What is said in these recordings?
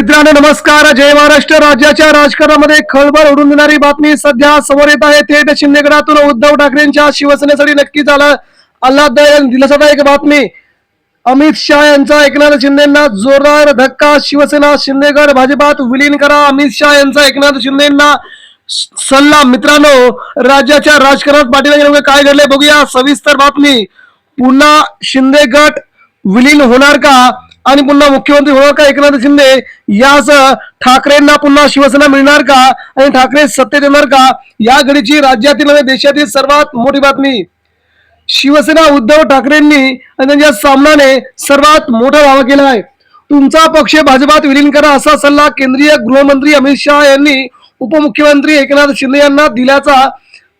मित्रांनो नमस्कार. जय महाराष्ट्र. राज्याच्या राजकारणामध्ये खळबळ उडून देणारी बातमी सध्या समोर येत आहे. थेट शिंदेगडातून उद्धव ठाकरेंच्या शिवसेनेसाठी नक्की झालं आल्हाददायक दिलासादायक बातमी. अमित शहा यांचा एकनाथ शिंदेना जोरदार धक्का. शिवसेना शिंदेगड भाजपात विलीन करा. अमित शहा यांचा एकनाथ शिंदेना सल्ला. मित्रांनो राज्याच्या राजकारणात पाठीमागे काय घडले बघूया. सविस्तर बातमी. पुन्हा शिंदे गट विलीन होणार का? आणि पुन्हा मुख्यमंत्री होणार का एकनाथ शिंदे? यासह ठाकरेंना पुन्हा शिवसेना मिळणार का? आणि ठाकरे सत्तेत येणार का? या घडीची राज्यातील आणि देशातील सर्वात मोठी बातमी. शिवसेना उद्धव ठाकरेंनी आणि त्यांच्या सामनाने सर्वात मोठा दावा केला आहे. तुमचा पक्ष भाजपात विलीन करा असा सल्ला केंद्रीय गृहमंत्री अमित शहा यांनी उपमुख्यमंत्री एकनाथ शिंदे यांना दिल्याचा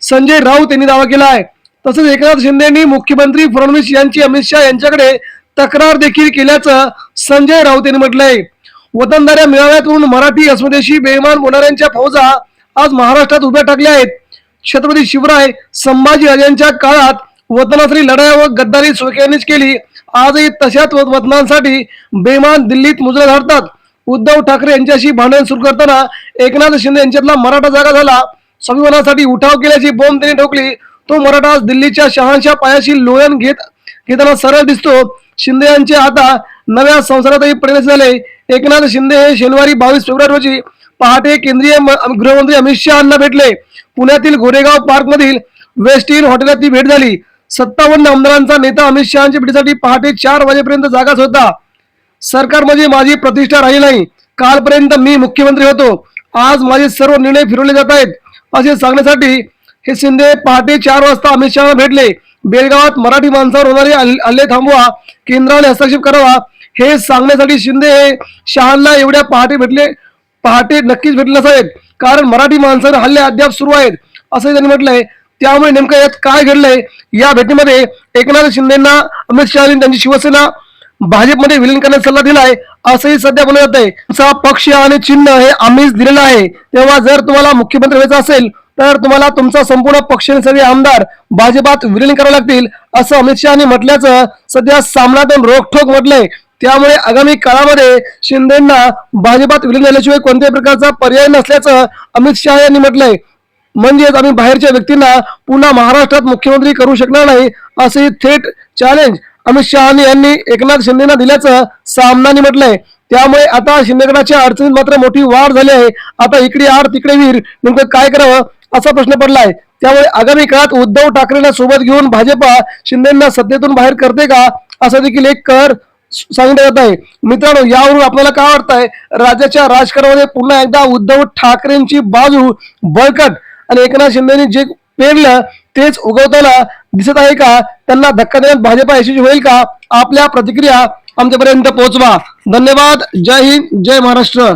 संजय राऊत यांनी दावा केला आहे. तसंच एकनाथ शिंदेनी मुख्यमंत्री फडणवीस यांची अमित शहा यांच्याकडे तक्रार देखील केल्याचं संजय राऊत यांनी म्हटलंय. वतनदाऱ्या मेळाव्यातून मराठी अस्मितेशी बेमान बोलणाऱ्यांच्या फौजा आज महाराष्ट्रात उभ्या टाकल्या आहेत. छत्रपती शिवराय संभाजी राजांच्या काळात वतनासरी लढाया व गद्दारी सुळक्यांनीच केली. आजही तशाच वतनांसाठी बेमान दिल्लीत मुजरा धरतात उद्धव ठाकरे यांच्याशी भांडण सुरू करताना एकनाथ शिंदे यांच्यातला मराठा जागा झाला. स्वाभिमानासाठी उठाव केल्याची बोंब त्यांनी ठोकली. तो मराठा आज दिल्लीच्या शहांच्या पायाशी लोळण घेत घेताना सरळ दिसतो. शिंदे यांचे आता नव्या संसारातही प्रवेश झाले. एकनाथ शिंदे हे शनिवारी बावीस फेब्रुवारी रोजी पहाटे केंद्रीय गृहमंत्री अमित शहा यांना भेटले. पुण्यातील गोरेगाव पार्क मधील वेस्ट इन हॉटेलात ती भेट झाली. सत्तावन्न आमदारांचा नेता अमित शहाच्या भेटीसाठी पहाटे चार वाजेपर्यंत जागाच होता. सरकार म्हणजे माझी प्रतिष्ठा राहिली नाही. कालपर्यंत मी मुख्यमंत्री होतो. आज माझे सर्व निर्णय फिरवले जात आहेत. असे सांगण्यासाठी हे शिंदे पहाटे चार वाजता अमित शहा भेटले. बेळगावात मराठी माणसावर होणारे हल्ले थांबवा केंद्राने हस्तक्षेप करावा हे सांगण्यासाठी शिंदे हे शहांना एवढ्या पहाटे भेटले पहाटे नक्कीच भेटले नसावेत. कारण मराठी माणसावर हल्ले अद्याप सुरू आहेत असंही त्यांनी म्हटलंय. त्यामुळे नेमकं यात काय घडलंय? या भेटीमध्ये एकनाथ शिंदेना अमित शहा यांनी त्यांची शिवसेना भाजपमध्ये विलीन करण्याचा सल्ला दिलाय असंही सध्या बोललं जात आहे पक्ष आणि चिन्ह हे आम्हीच दिलेलं आहे. तेव्हा जर तुम्हाला मुख्यमंत्री व्हायचं असेल तर तुम्हाला तुमचा संपूर्ण पक्ष सगळे आमदार भाजपात विलीन करावे लागतील असं अमित शहानी म्हटल्याचं सध्या सामनातून रोखोक म्हटलंय. त्यामुळे आगामी काळामध्ये शिंदेना भाजपात विलीन झाल्याशिवाय कोणत्याही प्रकारचा पर्याय नसल्याचं अमित शहा यांनी म्हटलंय. म्हणजेच आम्ही बाहेरच्या व्यक्तींना पुन्हा महाराष्ट्रात मुख्यमंत्री करू शकणार नाही असे थेट चॅलेंज अमित शहा यांनी एकनाथ शिंदेना दिल्याचं सामनाने म्हटलंय. त्यामुळे आता शिंदेगडाच्या अडचणीत मात्र मोठी वाढ झाली आहे. आता इकडे आड तिकडे वीर नेमकं काय करावं असा प्रश्न पडला आहे त्यामुळे आगामी काळात उद्धव ठाकरेंना सोबत घेऊन भाजपा शिंदेना सत्तेतून बाहेर करते का असं देखील एक कर सांगितलं जात आहे. मित्रांनो यावरून आपल्याला काय वाटतंय? राज्याच्या राजकारणामध्ये पुन्हा एकदा उद्धव ठाकरेंची बाजू बळकट आणि एकनाथ शिंदेनी जे पेरलं तेच उगवताना दिसत आहे का? त्यांना धक्का देण्यात भाजपा यशस्वी होईल का? आपल्या प्रतिक्रिया आमच्यापर्यंत पोहोचवा. धन्यवाद. जय हिंद. जय महाराष्ट्र.